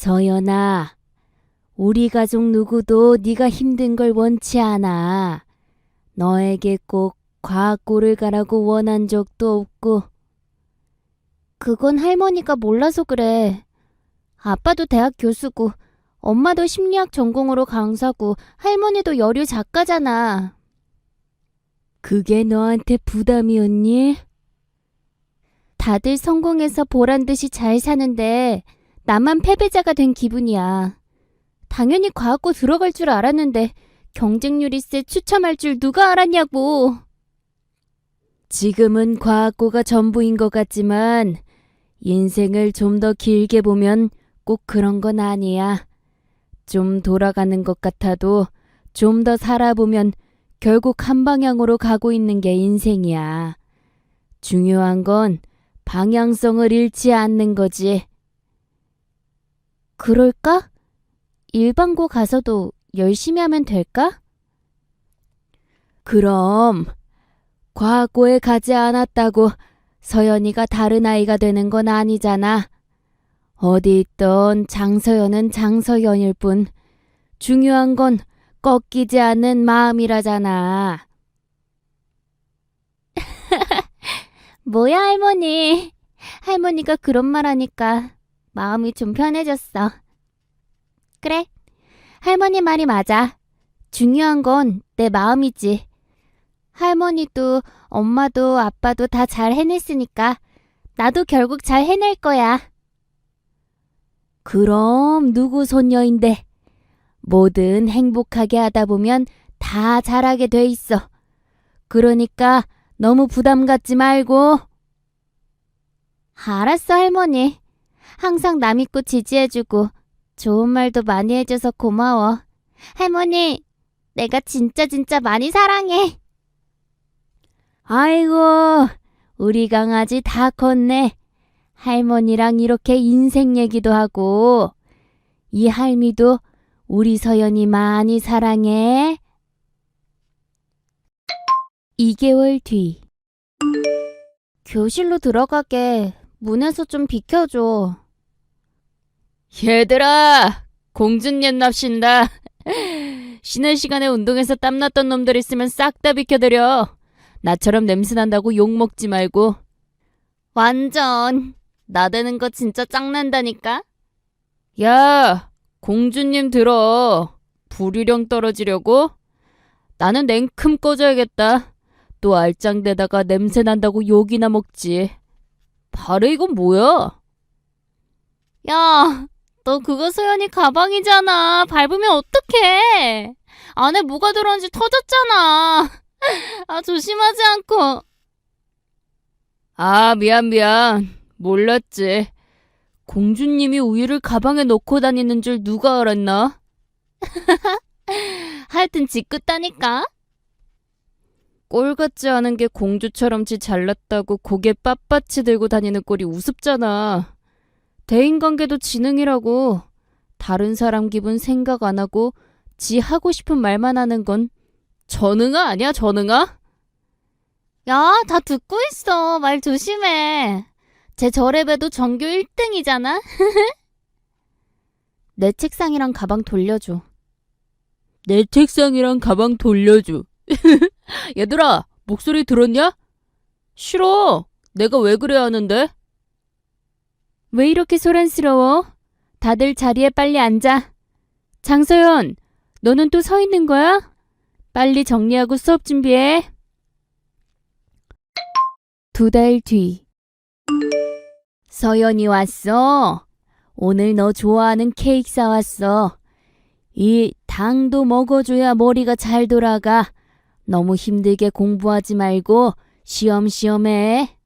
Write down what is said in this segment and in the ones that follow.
서연아, 우리 가족 누구도 네가 힘든 걸 원치 않아. 너에게 꼭 과학고를 가라고 원한 적도 없고. 그건 할머니가 몰라서 그래. 아빠도 대학 교수고, 엄마도 심리학 전공으로 강사고, 할머니도 여류 작가잖아. 그게 너한테 부담이었니? 다들 성공해서 보란 듯이 잘 사는데, 나만 패배자가 된 기분이야. 당연히 과학고 들어갈 줄 알았는데 경쟁률이 세 추첨할 줄 누가 알았냐고. 지금은 과학고가 전부인 것 같지만 인생을 좀 더 길게 보면 꼭 그런 건 아니야. 좀 돌아가는 것 같아도 좀 더 살아보면 결국 한 방향으로 가고 있는 게 인생이야. 중요한 건 방향성을 잃지 않는 거지. 그럴까? 일반고 가서도 열심히 하면 될까? 그럼 과학고에 가지 않았다고 서연이가 다른 아이가 되는 건 아니잖아. 어디 있던 장서연은 장서연일 뿐 중요한 건 꺾이지 않는 마음이라잖아. 뭐야 할머니. 할머니가 그런 말 하니까 마음이 좀 편해졌어. 그래. 할머니 말이 맞아. 중요한 건 내 마음이지. 할머니도 엄마도 아빠도 다 잘 해냈으니까 나도 결국 잘 해낼 거야. 그럼 누구 손녀인데? 뭐든 행복하게 하다 보면 다 잘하게 돼 있어. 그러니까 너무 부담 갖지 말고. 알았어, 할머니. 항상 남 믿고 지지해주고 좋은 말도 많이 해줘서 고마워. 할머니, 내가 진짜 진짜 많이 사랑해. 아이고, 우리 강아지 다 컸네. 할머니랑 이렇게 인생 얘기도 하고, 이 할미도 우리 서연이 많이 사랑해. 2개월 뒤. 교실로 들어가게 문에서 좀 비켜줘. 얘들아, 공주님 납신다. 쉬는 시간에 운동해서 땀났던 놈들 있으면 싹 다 비켜드려. 나처럼 냄새 난다고 욕 먹지 말고. 완전. 나대는 거 진짜 짱난다니까? 야, 공주님 들어. 불유령 떨어지려고? 나는 냉큼 꺼져야겠다. 또 알짱대다가 냄새 난다고 욕이나 먹지. 바로 이건 뭐야? 야, 너 그거 소연이 가방이잖아. 밟으면 어떡해. 안에 뭐가 들어온지 터졌잖아. 아, 조심하지 않고. 아, 미안, 미안. 몰랐지. 공주님이 우유를 가방에 넣고 다니는 줄 누가 알았나? 하여튼 짓궂다니까. 꼴 같지 않은 게 공주처럼 지 잘났다고 고개 빳빳이 들고 다니는 꼴이 우습잖아. 대인관계도 지능이라고. 다른 사람 기분 생각 안 하고 지 하고 싶은 말만 하는 건 전응아 아니야, 전응아? 야, 다 듣고 있어. 말 조심해. 제 저랩에도 전교 1등이잖아. 내 책상이랑 가방 돌려줘. 내 책상이랑 가방 돌려줘. 얘들아, 목소리 들었냐? 싫어. 내가 왜 그래야 하는데? 왜 이렇게 소란스러워? 다들 자리에 빨리 앉아. 장서연, 너는 또 서 있는 거야? 빨리 정리하고 수업 준비해. 두 달 뒤. 서연이 왔어. 오늘 너 좋아하는 케이크 사왔어. 이 당도 먹어줘야 머리가 잘 돌아가. 너무 힘들게 공부하지 말고 시험시험 해.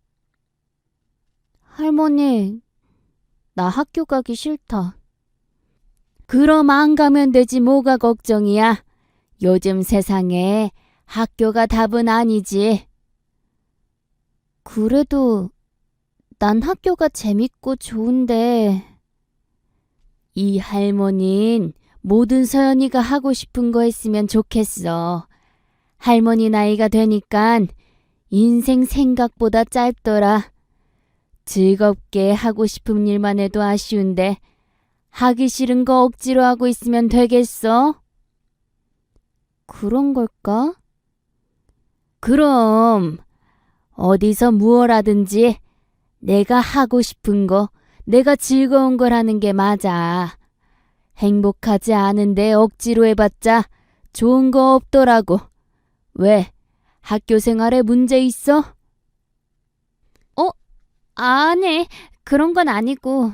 할머니, 나 학교 가기 싫다. 그럼 안 가면 되지 뭐가 걱정이야. 요즘 세상에 학교가 답은 아니지. 그래도 난 학교가 재밌고 좋은데. 이 할머닌 모든 서연이가 하고 싶은 거 했으면 좋겠어. 할머니 나이가 되니깐 인생 생각보다 짧더라. 즐겁게 하고 싶은 일만 해도 아쉬운데 하기 싫은 거 억지로 하고 있으면 되겠어? 그런 걸까? 그럼 어디서 무얼 하든지 내가 하고 싶은 거, 내가 즐거운 걸 하는 게 맞아. 행복하지 않은데 억지로 해봤자 좋은 거 없더라고. 왜? 학교 생활에 문제 있어? 어? 아니, 그런 건 아니고.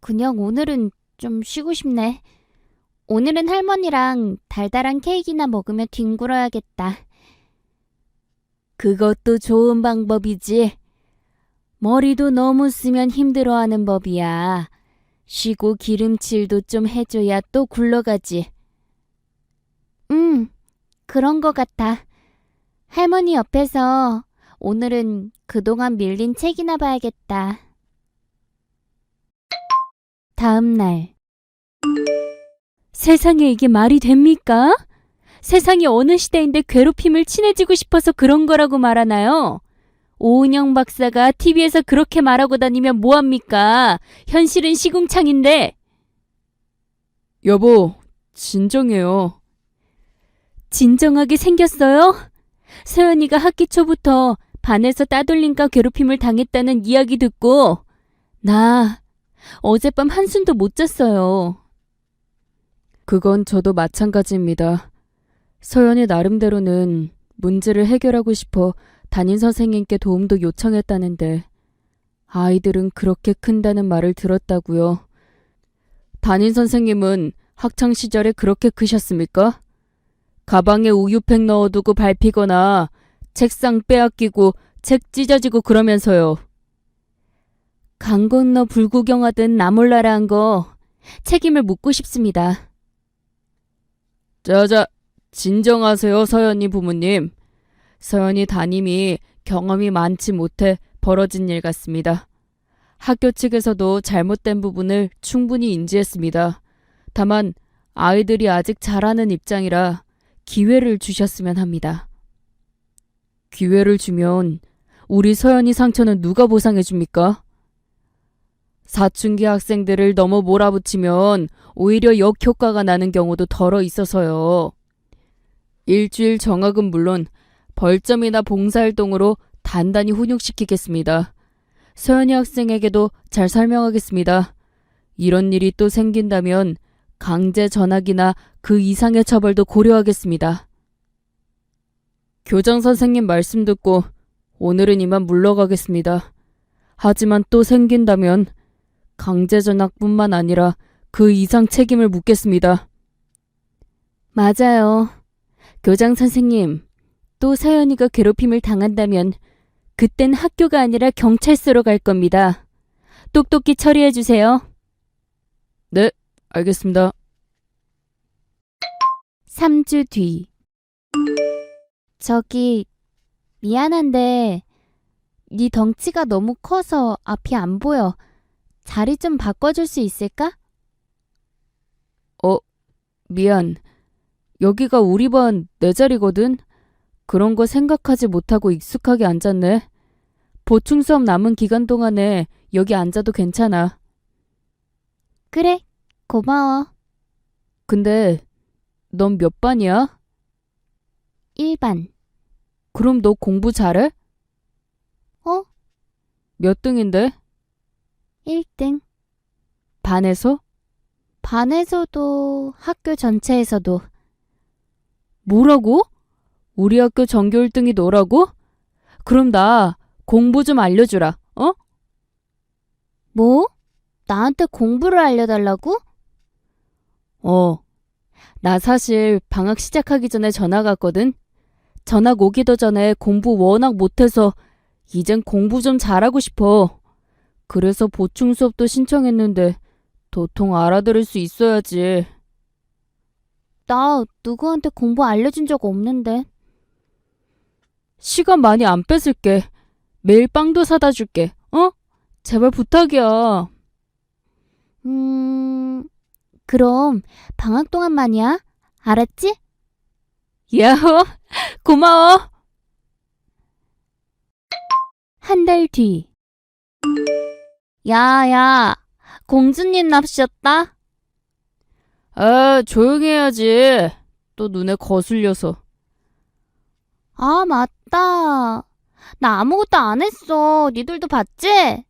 그냥 오늘은 좀 쉬고 싶네. 오늘은 할머니랑 달달한 케이크나 먹으며 뒹굴어야겠다. 그것도 좋은 방법이지. 머리도 너무 쓰면 힘들어하는 법이야. 쉬고 기름칠도 좀 해줘야 또 굴러가지. 응, 그런 것 같아. 할머니 옆에서 오늘은 그동안 밀린 책이나 봐야겠다. 다음 날. 세상에 이게 말이 됩니까? 세상이 어느 시대인데 괴롭힘을 친해지고 싶어서 그런 거라고 말하나요? 오은영 박사가 TV에서 그렇게 말하고 다니면 뭐합니까? 현실은 시궁창인데. 여보, 진정해요. 진정하게 생겼어요? 서연이가 학기 초부터 반에서 따돌림과 괴롭힘을 당했다는 이야기 듣고 나 어젯밤 한숨도 못 잤어요. 그건 저도 마찬가지입니다. 서연이 나름대로는 문제를 해결하고 싶어 담임 선생님께 도움도 요청했다는데 아이들은 그렇게 큰다는 말을 들었다고요. 담임 선생님은 학창 시절에 그렇게 크셨습니까? 가방에 우유팩 넣어두고 밟히거나 책상 빼앗기고 책 찢어지고 그러면서요. 강 건너 불구경하듯 나 몰라라 한 거 책임을 묻고 싶습니다. 자자, 진정하세요, 서연이 부모님. 서연이 담임이 경험이 많지 못해 벌어진 일 같습니다. 학교 측에서도 잘못된 부분을 충분히 인지했습니다. 다만 아이들이 아직 잘하는 입장이라 기회를 주셨으면 합니다. 기회를 주면 우리 서연이 상처는 누가 보상해 줍니까? 사춘기 학생들을 너무 몰아붙이면 오히려 역효과가 나는 경우도 덜어 있어서요. 일주일 정학은 물론 벌점이나 봉사활동으로 단단히 훈육시키겠습니다. 서연이 학생에게도 잘 설명하겠습니다. 이런 일이 또 생긴다면 강제 전학이나 그 이상의 처벌도 고려하겠습니다. 교장 선생님 말씀 듣고 오늘은 이만 물러가겠습니다. 하지만 또 생긴다면 강제 전학뿐만 아니라 그 이상 책임을 묻겠습니다. 맞아요. 교장 선생님, 또 서연이가 괴롭힘을 당한다면 그땐 학교가 아니라 경찰서로 갈 겁니다. 똑똑히 처리해 주세요. 알겠습니다. 3주 뒤. 저기 미안한데 네 덩치가 너무 커서 앞이 안 보여. 자리 좀 바꿔줄 수 있을까? 미안. 여기가 우리 반 내 자리거든. 그런 거 생각하지 못하고 익숙하게 앉았네. 보충 수업 남은 기간 동안에 여기 앉아도 괜찮아. 그래, 고마워. 근데 넌 몇 반이야? 1반. 그럼 너 공부 잘해? 어? 몇 등인데? 1등. 반에서? 반에서도 학교 전체에서도 뭐라고? 우리 학교 전교 1등이 너라고? 그럼 나 공부 좀 알려주라, 어? 뭐? 나한테 공부를 알려달라고? 어. 나 사실 방학 시작하기 전에 전학 왔거든. 전학 오기도 전에 공부 워낙 못해서 이젠 공부 좀 잘하고 싶어. 그래서 보충 수업도 신청했는데 도통 알아들을 수 있어야지. 나 누구한테 공부 알려준 적 없는데. 시간 많이 안 뺏을게. 매일 빵도 사다 줄게. 어? 제발 부탁이야. 음, 그럼 방학 동안만이야? 알았지? 야호! 고마워! 한 달 뒤. 야, 야, 공주님 납셨다? 아, 조용히 해야지. 또 눈에 거슬려서. 아, 맞다. 나 아무것도 안 했어. 니들도 봤지?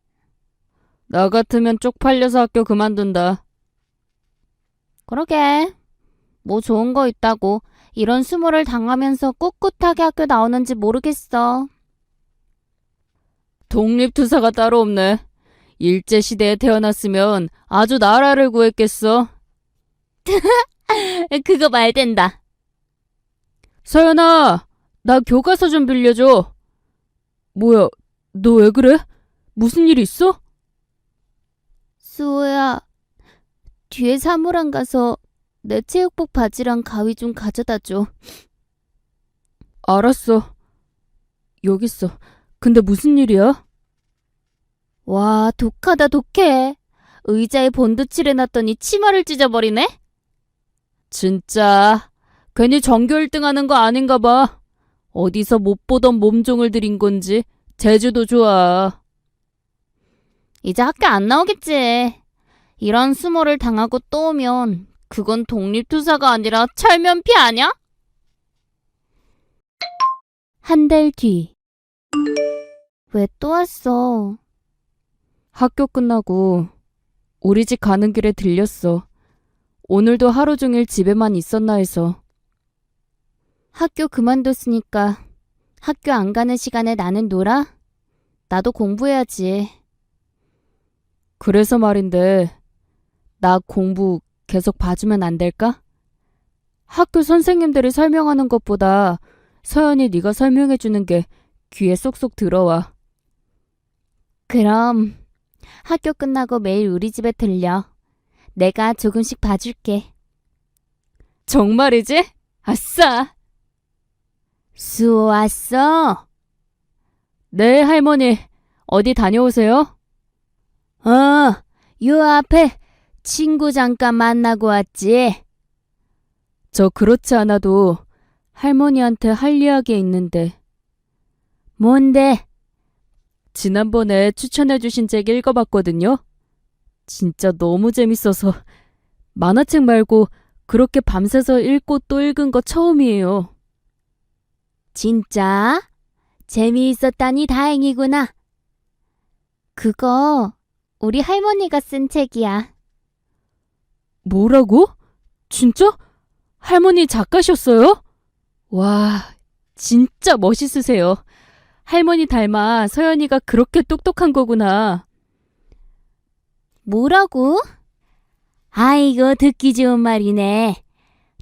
나 같으면 쪽팔려서 학교 그만둔다. 그러게. 뭐 좋은 거 있다고 이런 수모를 당하면서 꿋꿋하게 학교 나오는지 모르겠어. 독립투사가 따로 없네. 일제시대에 태어났으면 아주 나라를 구했겠어. 그거 말된다. 서연아, 나 교과서 좀 빌려줘. 뭐야, 너 왜 그래? 무슨 일 있어? 수호야, 뒤에 사물함 가서 내 체육복 바지랑 가위 좀 가져다 줘. 알았어. 여기 있어. 근데 무슨 일이야? 와, 독하다, 독해. 의자에 본드칠 해놨더니 치마를 찢어버리네? 진짜. 괜히 전교 1등 하는 거 아닌가 봐. 어디서 못 보던 몸종을 들인 건지 제주도 좋아. 이제 학교 안 나오겠지. 이런 수모를 당하고 또 오면 그건 독립투사가 아니라 철면피 아냐? 한 달 뒤. 왜 또 왔어? 학교 끝나고 우리 집 가는 길에 들렸어. 오늘도 하루 종일 집에만 있었나 해서. 학교 그만뒀으니까 학교 안 가는 시간에 나는 놀아? 나도 공부해야지. 그래서 말인데, 나 공부 계속 봐주면 안 될까? 학교 선생님들이 설명하는 것보다 서연이 네가 설명해 주는 게 귀에 쏙쏙 들어와. 그럼 학교 끝나고 매일 우리 집에 들려. 내가 조금씩 봐줄게. 정말이지? 아싸! 수호 왔어? 네, 할머니. 어디 다녀오세요? 어, 요 앞에 친구 잠깐 만나고 왔지. 저 그렇지 않아도 할머니한테 할 이야기 있는데, 뭔데? 지난번에 추천해주신 책 읽어봤거든요? 진짜 너무 재밌어서 만화책 말고 그렇게 밤새서 읽고 또 읽은 거 처음이에요. 진짜? 재미있었다니 다행이구나. 그거 우리 할머니가 쓴 책이야. 뭐라고? 진짜? 할머니 작가셨어요? 와, 진짜 멋있으세요. 할머니 닮아 서연이가 그렇게 똑똑한 거구나. 뭐라고? 아이고, 듣기 좋은 말이네.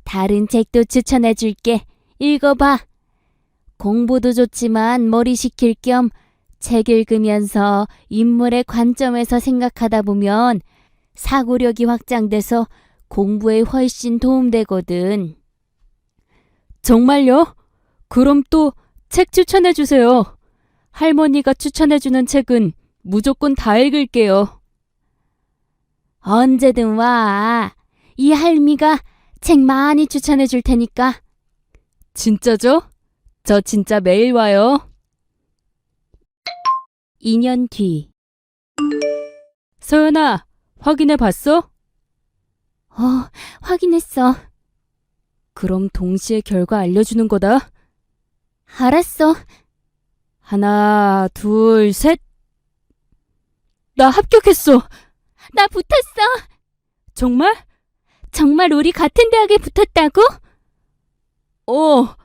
다른 책도 추천해 줄게. 읽어봐. 공부도 좋지만 머리 식힐 겸 책 읽으면서 인물의 관점에서 생각하다 보면 사고력이 확장돼서 공부에 훨씬 도움되거든. 정말요? 그럼 또 책 추천해 주세요. 할머니가 추천해 주는 책은 무조건 다 읽을게요. 언제든 와. 이 할미가 책 많이 추천해 줄 테니까. 진짜죠? 저 진짜 매일 와요. 2년 뒤. 서연아, 확인해 봤어? 어, 확인했어. 그럼 동시에 결과 알려주는 거다. 알았어. 하나, 둘, 셋. 나 합격했어. 나 붙었어. 정말? 정말 우리 같은 대학에 붙었다고? 어.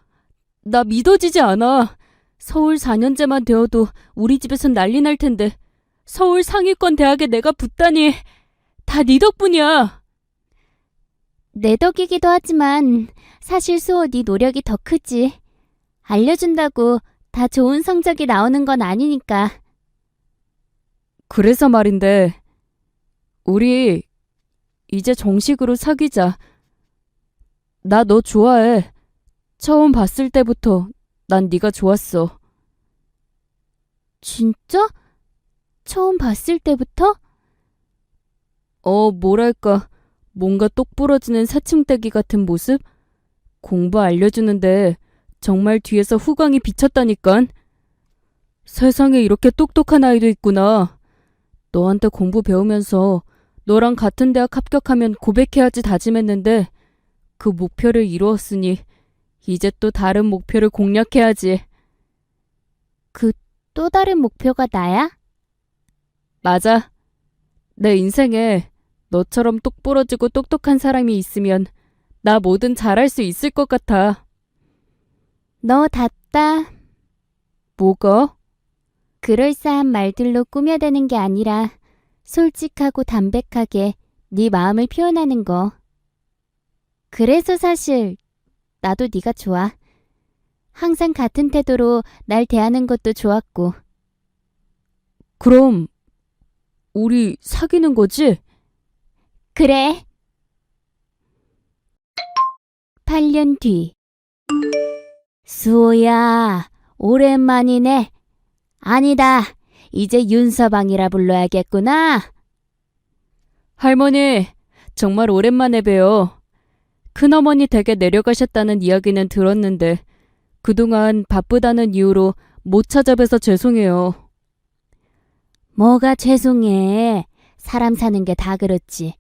나 믿어지지 않아. 서울 4년제만 되어도 우리 집에선 난리 날 텐데. 서울 상위권 대학에 내가 붙다니. 다 네 덕분이야. 내 덕이기도 하지만 사실 수호 네 노력이 더 크지. 알려준다고 다 좋은 성적이 나오는 건 아니니까. 그래서 말인데. 우리 이제 정식으로 사귀자. 나 너 좋아해. 처음 봤을 때부터 난 네가 좋았어. 진짜? 처음 봤을 때부터? 어, 뭐랄까. 뭔가 똑 부러지는 사층대기 같은 모습? 공부 알려주는데 정말 뒤에서 후광이 비쳤다니깐. 세상에 이렇게 똑똑한 아이도 있구나. 너한테 공부 배우면서 너랑 같은 대학 합격하면 고백해야지 다짐했는데 그 목표를 이루었으니 이제 또 다른 목표를 공략해야지. 또 다른 목표가 나야? 맞아. 내 인생에 너처럼 똑부러지고 똑똑한 사람이 있으면 나 뭐든 잘할 수 있을 것 같아. 너답다. 뭐가? 그럴싸한 말들로 꾸며대는 게 아니라 솔직하고 담백하게 네 마음을 표현하는 거. 그래서 사실 나도 네가 좋아. 항상 같은 태도로 날 대하는 것도 좋았고. 그럼 우리 사귀는 거지? 그래. 8년 뒤. 수호야, 오랜만이네. 아니다. 이제 윤서방이라 불러야겠구나. 할머니, 정말 오랜만에 봬요. 큰어머니 댁에 내려가셨다는 이야기는 들었는데 그동안 바쁘다는 이유로 못 찾아뵈서 죄송해요. 뭐가 죄송해. 사람 사는 게 다 그렇지.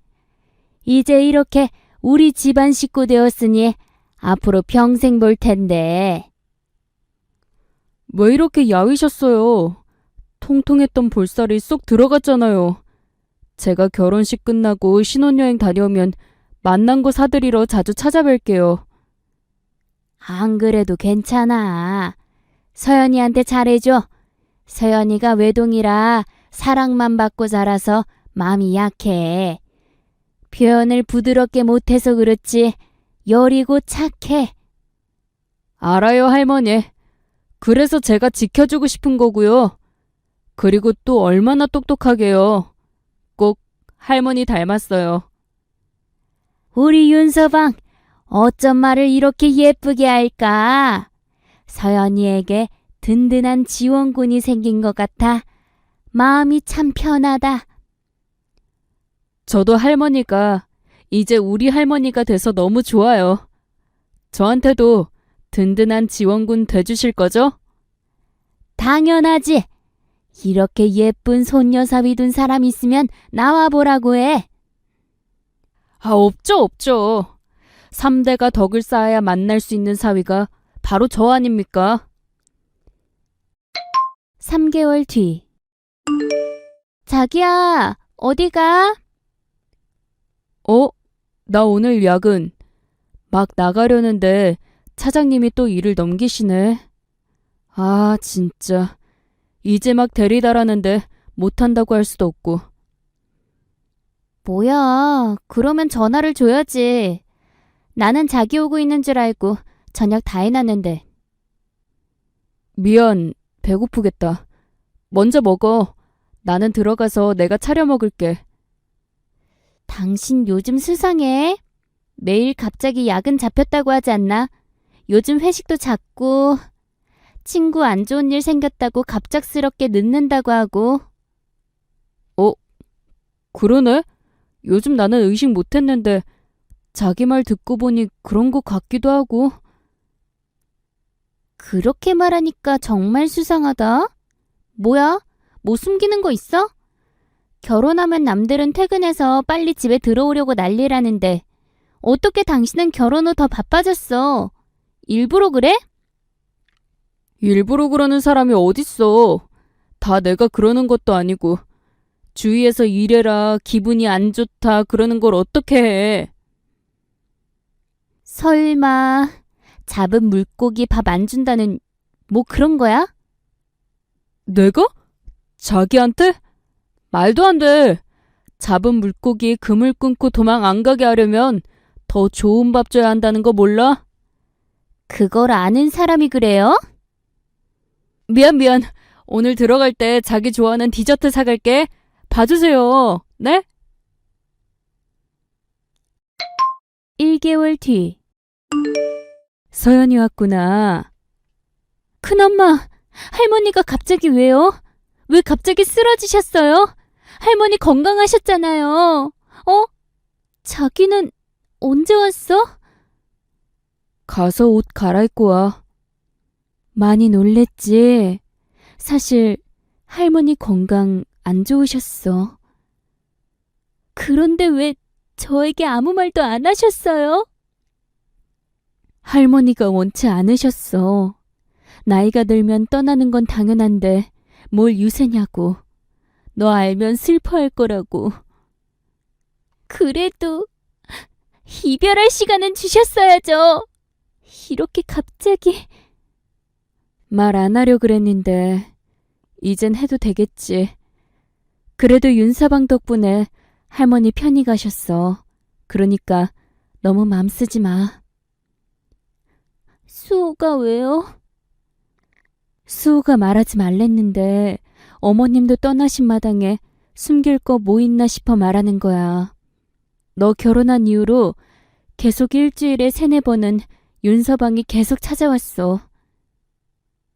이제 이렇게 우리 집안 식구 되었으니 앞으로 평생 볼 텐데. 왜 이렇게 야위셨어요? 통통했던 볼살이 쏙 들어갔잖아요. 제가 결혼식 끝나고 신혼여행 다녀오면 만난 거 사드리러 자주 찾아뵐게요. 안 그래도 괜찮아. 서연이한테 잘해줘. 서연이가 외동이라 사랑만 받고 자라서 마음이 약해. 표현을 부드럽게 못해서 그렇지 여리고 착해. 알아요, 할머니. 그래서 제가 지켜주고 싶은 거고요. 그리고 또 얼마나 똑똑하게요. 꼭 할머니 닮았어요. 우리 윤서방 어쩜 말을 이렇게 예쁘게 할까? 서연이에게 든든한 지원군이 생긴 것 같아 마음이 참 편하다. 저도 할머니가 이제 우리 할머니가 돼서 너무 좋아요. 저한테도 든든한 지원군 돼주실 거죠? 당연하지. 이렇게 예쁜 손녀 사위 둔 사람 있으면 나와 보라고 해. 아, 없죠, 없죠. 3대가 덕을 쌓아야 만날 수 있는 사위가 바로 저 아닙니까? 3개월 뒤. 자기야, 어디 가? 어? 나 오늘 야근. 막 나가려는데 차장님이 또 일을 넘기시네. 아, 진짜. 이제 막 데리다라는데 못한다고 할 수도 없고. 뭐야, 그러면 전화를 줘야지. 나는 자기 오고 있는 줄 알고 저녁 다 해놨는데. 미안, 배고프겠다. 먼저 먹어. 나는 들어가서 내가 차려 먹을게. 당신 요즘 수상해. 매일 갑자기 야근 잡혔다고 하지 않나? 요즘 회식도 잦고, 친구 안 좋은 일 생겼다고 갑작스럽게 늦는다고 하고, 그러네? 요즘 나는 의식 못했는데 자기 말 듣고 보니 그런 것 같기도 하고. 그렇게 말하니까 정말 수상하다. 뭐야? 뭐 숨기는 거 있어? 결혼하면 남들은 퇴근해서 빨리 집에 들어오려고 난리라는데, 어떻게 당신은 결혼 후 더 바빠졌어? 일부러 그래? 일부러 그러는 사람이 어딨어. 다 내가 그러는 것도 아니고. 주위에서 이래라, 기분이 안 좋다, 그러는 걸 어떻게 해. 설마, 잡은 물고기 밥 안 준다는, 뭐 그런 거야? 내가? 자기한테? 말도 안 돼. 잡은 물고기 그물 끊고 도망 안 가게 하려면 더 좋은 밥 줘야 한다는 거 몰라? 그걸 아는 사람이 그래요? 미안, 미안. 오늘 들어갈 때 자기 좋아하는 디저트 사갈게. 봐주세요. 네? 1개월 뒤. 서연이 왔구나. 큰엄마, 할머니가 갑자기 왜요? 왜 갑자기 쓰러지셨어요? 할머니 건강하셨잖아요. 어? 자기는 언제 왔어? 가서 옷 갈아입고 와. 많이 놀랬지. 사실 할머니 건강 안 좋으셨어. 그런데 왜 저에게 아무 말도 안 하셨어요? 할머니가 원치 않으셨어. 나이가 들면 떠나는 건 당연한데 뭘 유세냐고. 너 알면 슬퍼할 거라고. 그래도 이별할 시간은 주셨어야죠. 이렇게 갑자기 말 안 하려 그랬는데 이젠 해도 되겠지. 그래도 윤사방 덕분에 할머니 편히 가셨어. 그러니까 너무 맘 쓰지 마. 수호가 왜요? 수호가 말하지 말랬는데 어머님도 떠나신 마당에 숨길 거 뭐 있나 싶어 말하는 거야. 너 결혼한 이후로 계속 일주일에 세네 번은 윤서방이 계속 찾아왔어.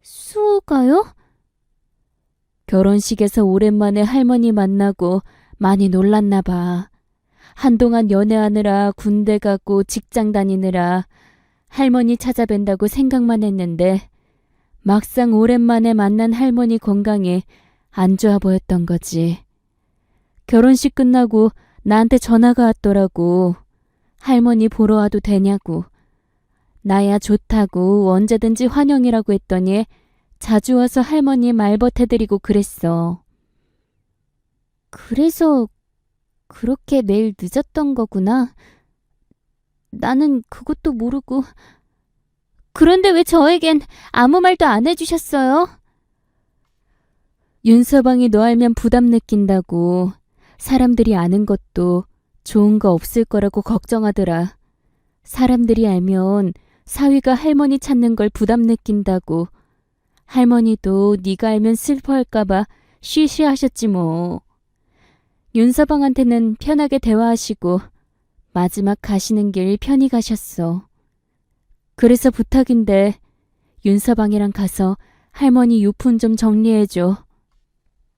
수호가요? 결혼식에서 오랜만에 할머니 만나고 많이 놀랐나 봐. 한동안 연애하느라 군대 가고 직장 다니느라 할머니 찾아뵌다고 생각만 했는데 막상 오랜만에 만난 할머니 건강에 안 좋아 보였던 거지. 결혼식 끝나고 나한테 전화가 왔더라고. 할머니 보러 와도 되냐고. 나야 좋다고 언제든지 환영이라고 했더니 자주 와서 할머니 말벗해드리고 그랬어. 그래서 그렇게 매일 늦었던 거구나. 나는 그것도 모르고. 그런데 왜 저에겐 아무 말도 안 해주셨어요? 윤서방이 너 알면 부담 느낀다고. 사람들이 아는 것도 좋은 거 없을 거라고 걱정하더라. 사람들이 알면 사위가 할머니 찾는 걸 부담 느낀다고. 할머니도 네가 알면 슬퍼할까봐 쉬쉬하셨지 뭐. 윤서방한테는 편하게 대화하시고 마지막 가시는 길 편히 가셨어. 그래서 부탁인데 윤서방이랑 가서 할머니 유품 좀 정리해줘.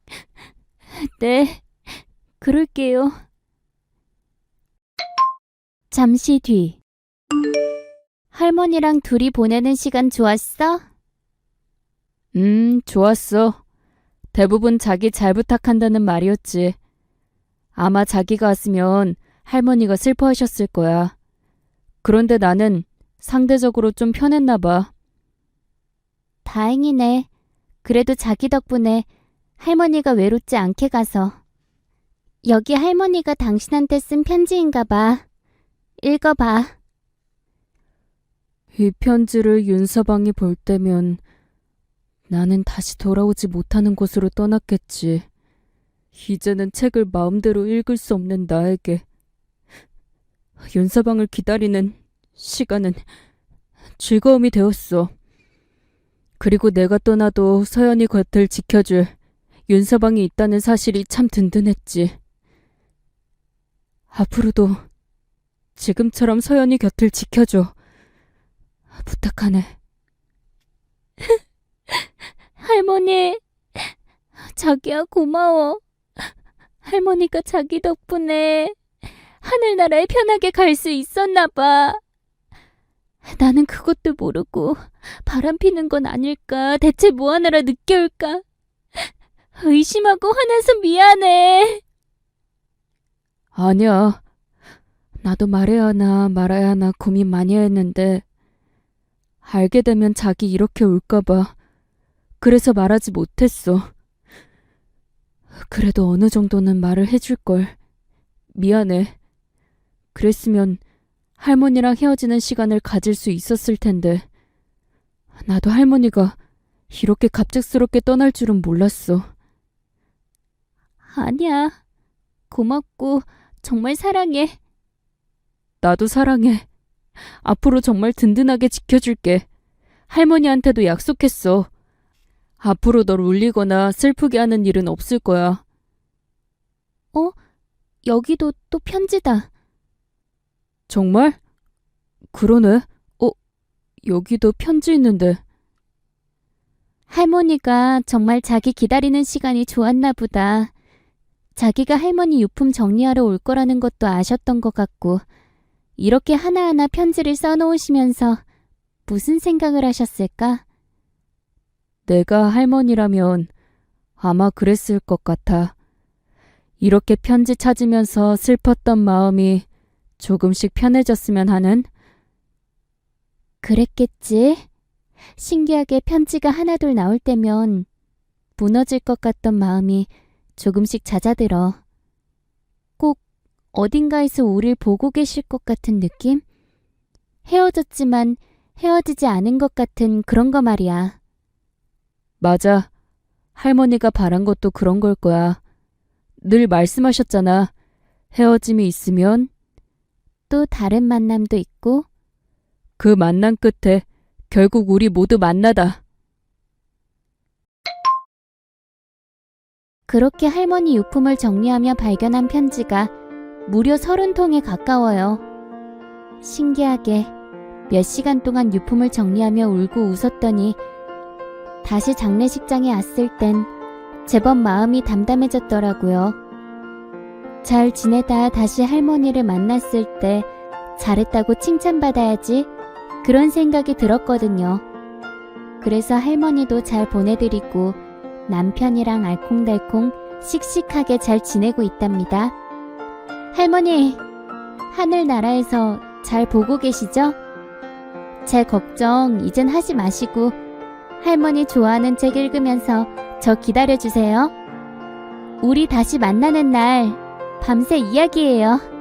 네, 그럴게요. 잠시 뒤. 할머니랑 둘이 보내는 시간 좋았어? 음, 좋았어. 대부분 자기 잘 부탁한다는 말이었지. 아마 자기가 왔으면 할머니가 슬퍼하셨을 거야. 그런데 나는 상대적으로 좀 편했나 봐. 다행이네. 그래도 자기 덕분에 할머니가 외롭지 않게 가서. 여기 할머니가 당신한테 쓴 편지인가 봐. 읽어봐. 이 편지를 윤서방이 볼 때면 나는 다시 돌아오지 못하는 곳으로 떠났겠지. 이제는 책을 마음대로 읽을 수 없는 나에게 윤서방을 기다리는 시간은 즐거움이 되었어. 그리고 내가 떠나도 서연이 곁을 지켜줄 윤서방이 있다는 사실이 참 든든했지. 앞으로도 지금처럼 서연이 곁을 지켜줘. 부탁하네. 할머니, 자기야 고마워. 할머니가 자기 덕분에 하늘나라에 편하게 갈 수 있었나 봐. 나는 그것도 모르고 바람 피는 건 아닐까, 대체 뭐 하느라 늦게 올까. 의심하고 화내서 미안해. 아니야. 나도 말해야 하나 말아야 하나 고민 많이 했는데 알게 되면 자기 이렇게 올까봐 그래서 말하지 못했어. 그래도 어느 정도는 말을 해줄걸. 미안해. 그랬으면 할머니랑 헤어지는 시간을 가질 수 있었을 텐데. 나도 할머니가 이렇게 갑작스럽게 떠날 줄은 몰랐어. 아니야. 고맙고 정말 사랑해. 나도 사랑해. 앞으로 정말 든든하게 지켜줄게. 할머니한테도 약속했어. 앞으로 널 울리거나 슬프게 하는 일은 없을 거야. 어? 여기도 또 편지다. 정말? 그러네. 어? 여기도 편지 있는데. 할머니가 정말 자기 기다리는 시간이 좋았나 보다. 자기가 할머니 유품 정리하러 올 거라는 것도 아셨던 것 같고, 이렇게 하나하나 편지를 써놓으시면서 무슨 생각을 하셨을까? 내가 할머니라면 아마 그랬을 것 같아. 이렇게 편지 찾으면서 슬펐던 마음이 조금씩 편해졌으면 하는 그랬겠지. 신기하게 편지가 하나둘 나올 때면 무너질 것 같던 마음이 조금씩 잦아들어. 꼭 어딘가에서 우릴 보고 계실 것 같은 느낌? 헤어졌지만 헤어지지 않은 것 같은 그런 거 말이야. 맞아. 할머니가 바란 것도 그런 걸 거야. 늘 말씀하셨잖아. 헤어짐이 있으면 또 다른 만남도 있고, 그 만남 끝에 결국 우리 모두 만나다. 그렇게 할머니 유품을 정리하며 발견한 편지가 무려 서른 통에 가까워요. 신기하게 몇 시간 동안 유품을 정리하며 울고 웃었더니 다시 장례식장에 왔을 땐 제법 마음이 담담해졌더라고요. 잘 지내다 다시 할머니를 만났을 때 잘했다고 칭찬받아야지 그런 생각이 들었거든요. 그래서 할머니도 잘 보내드리고 남편이랑 알콩달콩 씩씩하게 잘 지내고 있답니다. 할머니, 하늘나라에서 잘 보고 계시죠? 제 걱정 이젠 하지 마시고 할머니 좋아하는 책 읽으면서 저 기다려주세요. 우리 다시 만나는 날 밤새 이야기해요.